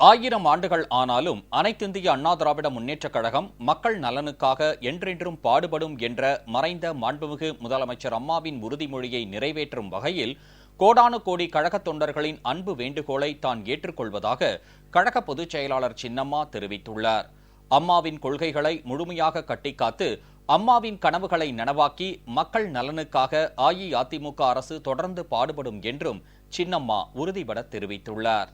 ஆயிரம் ஆண்டுகள் ஆனாலும் அனைத்திந்திய அண்ணா திராவிட முன்னேற்றக் கழகம் மக்கள் நலனுக்காக என்றென்றும் பாடுபடும் என்ற மறைந்த மாண்புமிகு முதலமைச்சர் அம்மாவின் உறுதிமொழியை நிறைவேற்றும் வகையில் கோடானு கோடி கழகத் தொண்டர்களின் அன்பு வேண்டுகோளை தான் ஏற்றுக்கொள்வதாக கழக பொதுச் செயலாளர் சின்னம்மா தெரிவித்துள்ளார். அம்மாவின் கொள்கைகளை முழுமையாக கட்டிக்காத்து அம்மாவின் கனவுகளை நனவாக்கி மக்கள் நலனுக்காக அஇஅதிமுக அரசு தொடர்ந்து பாடுபடும் என்றும் சின்னம்மா உறுதிபட தெரிவித்துள்ளார்.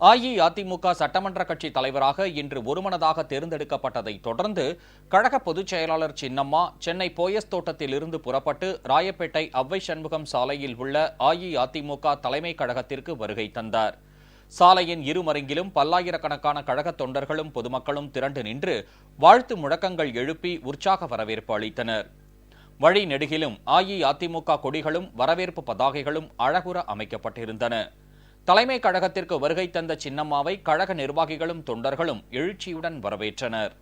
அஇஅதிமுக சட்டமன்ற கட்சி தலைவராக இன்று ஒருமனதாக தேர்ந்தெடுக்கப்பட்டதை தொடர்ந்து கழக பொதுச் செயலாளர் சின்னம்மா சென்னை போயஸ் தோட்டத்திலிருந்து புறப்பட்டு ராயப்பேட்டை அவ்வை சண்முகம் சாலையில் உள்ள அஇஅதிமுக தலைமை கழகத்திற்கு வருகை தந்தார். சாலையின் இருமருங்கிலும் பல்லாயிரக்கணக்கான கழகத் தொண்டர்களும் பொதுமக்களும் திரண்டு நின்று வாழ்த்து முழக்கங்கள் எழுப்பி உற்சாக வரவேற்பு அளித்தனர். வழி நெடுகிலும் அஇஅதிமுக கொடிகளும் வரவேற்பு பதாகைகளும் அழகுற அமைக்கப்பட்டிருந்தன. தலைமை கழகத்திற்கு வருகை தந்த சின்னம்மாவை கழக நிர்வாகிகளும் தொண்டர்களும் எழுச்சியுடன் வரவேற்றனர்.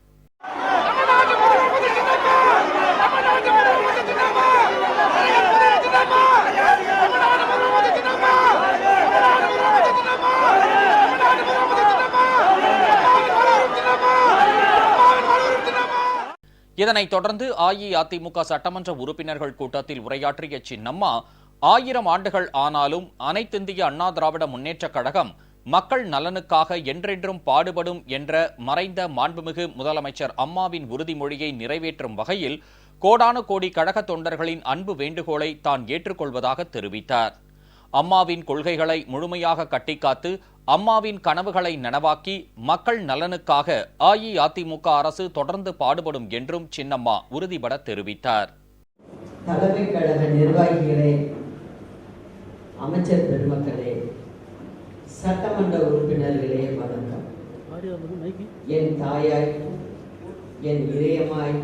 இதனைத் தொடர்ந்து அஇஅதிமுக சட்டமன்ற உறுப்பினர்கள் கூட்டத்தில் உரையாற்றிய சின்னம்மா ஆயிரம் ஆண்டுகள் ஆனாலும் அனைத்திந்திய அண்ணா திராவிட முன்னேற்றக் கழகம் மக்கள் நலனுக்காக என்றென்றும் பாடுபடும் என்ற மறைந்த மாண்புமிகு முதலமைச்சர் அம்மாவின் உறுதிமொழியை நிறைவேற்றும் வகையில் கோடானு கோடி கழக தொண்டர்களின் அன்பு வேண்டுகோளை தான் ஏற்றுக்கொள்வதாக தெரிவித்தார். அம்மாவின் கொள்கைகளை முழுமையாக கட்டிக்காத்து அம்மாவின் கனவுகளை நனவாக்கி மக்கள் நலனுக்காக அஇஅதிமுக அரசு தொடர்ந்து பாடுபடும் என்றும் சின்னம்மா உறுதிபட தெரிவித்தார். தலைமை கழக நிர்வாகிகளே அமைச்சர் பெருமக்களே சட்டமன்ற உறுப்பினர்களே வணக்கம். என் தாயாய் என் இதயமாய்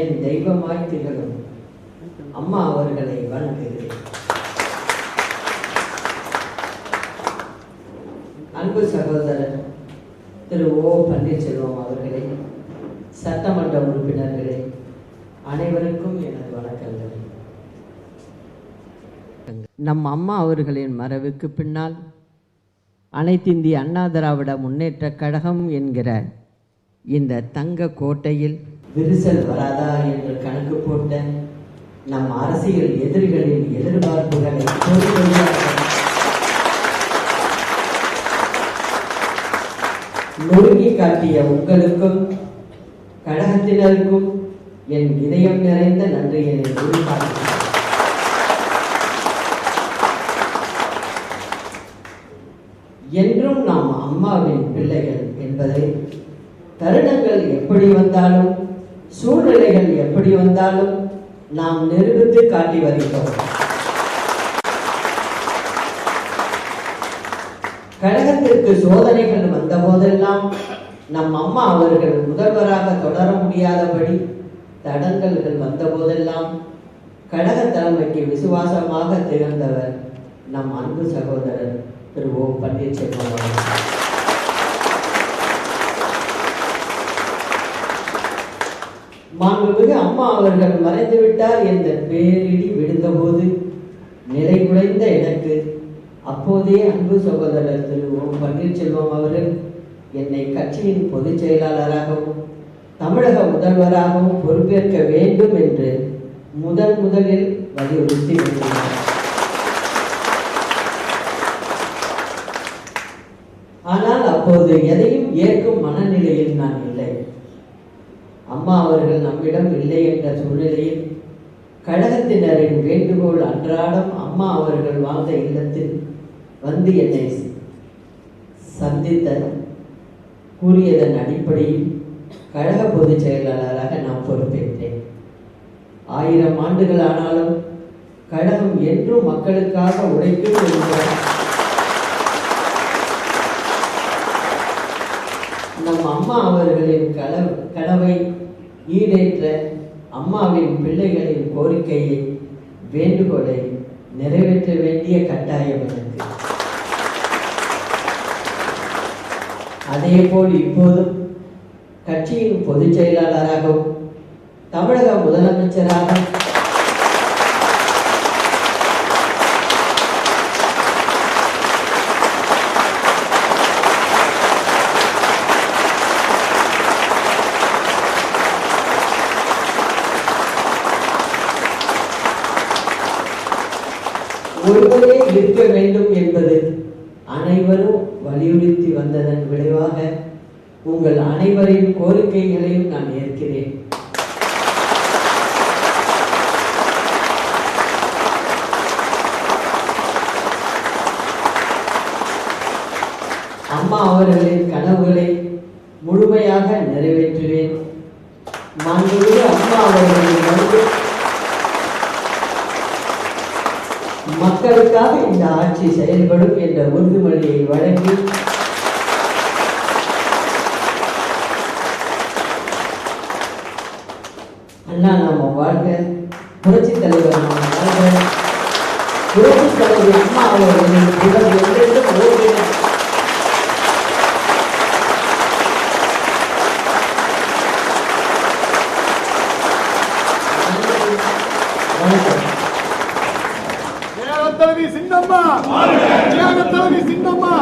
என் தெய்வமாய் திகழும் அம்மா அவர்களை வணங்குகிறேன். அன்பு சகோதரர் திரு ஓ பன்னீர்செல்வம் அவர்களே சட்டமன்ற உறுப்பினர்களே அனைவரும் நம் அம்மா அவர்களின் மறைவுக்கு பின்னால் அனைத்திந்திய அண்ணா திராவிட முன்னேற்ற கழகம் என்கிற இந்த தங்க கோட்டையில் விரிசல் வராதா என்று கணக்கு போட்ட நம் அரசியல் எதிரிகளின் எதிர்பார்ப்புகளை நொறுங்கி காட்டிய உங்களுக்கும் கழகத்தினருக்கும் என் இதயம் நிறைந்த நன்றியை எதிர்பார்க்கிறேன் என்றும் நாம் அம்மாவின் பிள்ளைகள் என்பதை தருணங்கள் எப்படி வந்தாலும் சூழ்நிலைகள் எப்படி வந்தாலும் நாம் நிரூபித்து காட்டி வருகிறோம். கழகத்திற்கு சோதனைகள் வந்த போதெல்லாம் நம் அம்மா அவர்கள் முதல்வராக தொடர முடியாதபடி தடங்கல்கள் வந்த போதெல்லாம் கழக தலைமைக்கு விசுவாசமாக திகழ்ந்தவர் நம் அன்பு சகோதரர் திரு ஓ பன்னீர்செல்வம் அவர்கள். மாண்புமிகு அம்மா அவர்கள் மறைந்து விட்டார் என்ற பேரிடி விழுந்தபோது நிலை குறைந்த எனக்கு. அப்போதே அன்பு சகோதரர் திரு ஓ பன்னீர்செல்வம் அவர்கள் என்னை கட்சியின் பொதுச் செயலாளராகவும் தமிழக முதல்வராகவும் பொறுப்பேற்க வேண்டும் என்று முதன் முதலில் வலியுறுத்தி வருகிறார் இப்போது எதையும் ஏற்கும் மனநிலையில் நான் இல்லை. அம்மா அவர்கள் நம்மிடம் இல்லை என்ற சூழ்நிலையில் கழகத்தினரின் வேண்டுகோள் அன்றாடம் அம்மா அவர்கள் வாழ்ந்த இல்லத்தில் வந்து என்னை சந்தித்த கூறியதன் அடிப்படையில் கழக பொதுச் செயலாளராக நான் பொறுப்பேற்றேன். ஆயிரம் ஆண்டுகள் ஆனாலும் கழகம் என்றும் மக்களுக்காக உழைக்கும் என்ற நம் அம்மா அவர்களின் கனவு கனவை ஈடேற்ற அம்மாவின் பிள்ளைகளின் கோரிக்கையை வேண்டுகோளை நிறைவேற்ற வேண்டிய கட்டாயம் எனக்கு அதேபோல் இப்போதும் கட்சியின் பொதுச் செயலாளராகவும் தமிழக முதலமைச்சராக ஒருவரே இருக்க வேண்டும் என்பது அனைவரும் வலியுறுத்தி வந்ததன் விளைவாக உங்கள் அனைவரின் கோரிக்கைகளையும் நான் ஏற்கிறேன். அம்மா அவர்களின் கனவுகளை முழுமையாக நிறைவேற்றுவேன். மன்றுவிட அம்மா அவர்களின் மக்களுக்காக இந்த ஆட்சி செயல்படும் என்ற உறுதிமொழியை வழங்கி அண்ணா நாம வாழ்க. புரட்சி தலைவர் நாம வாழ்க. புரட்சி தலைவர் அம்மா அவர்களின் புகழ் என்றென்றும் தலைவி சின்னம்மா. தியாக தலைவி சின்னம்மா.